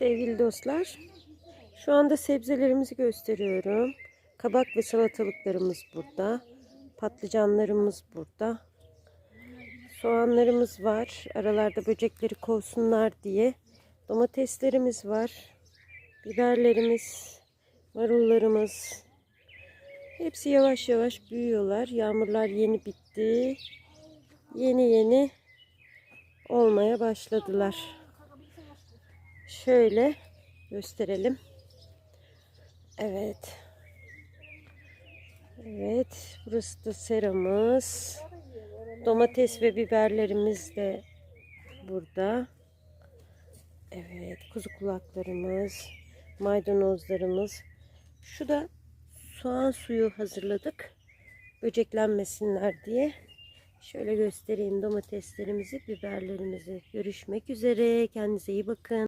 Sevgili dostlar, şu anda sebzelerimizi gösteriyorum. Kabak ve salatalıklarımız burada. Patlıcanlarımız burada. Soğanlarımız var. Aralarda böcekleri kovsunlar diye. Domateslerimiz var. Biberlerimiz, marullarımız. Hepsi yavaş yavaş büyüyorlar. Yağmurlar yeni bitti. Yeni yeni olmaya başladılar. Şöyle gösterelim. Evet. Evet. Burası da seramız. Domates ve biberlerimiz de burada. Evet. Kuzu kulaklarımız. Maydanozlarımız. Şu da soğan suyu hazırladık. Böceklenmesinler diye. Şöyle göstereyim domateslerimizi, biberlerimizi. Görüşmek üzere. Kendinize iyi bakın.